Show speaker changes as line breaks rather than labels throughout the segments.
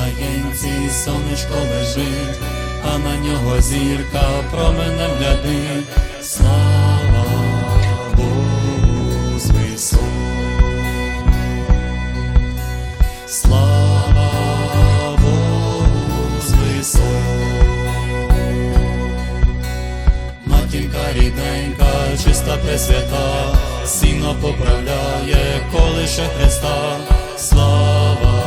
заєнці сонечко лежить, а на нього зірка променем глядить. Слава Богу з. Слава Богу з висоти. Матінка рідненька, чиста пресвята, сіно поправляє колише Христа. Слава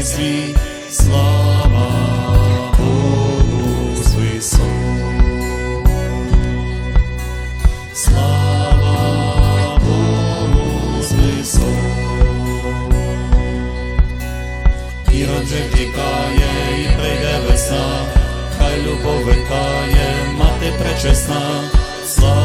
не слава слава Богу з висот. Прийде весна, хай любов викає, мати пречесна. слава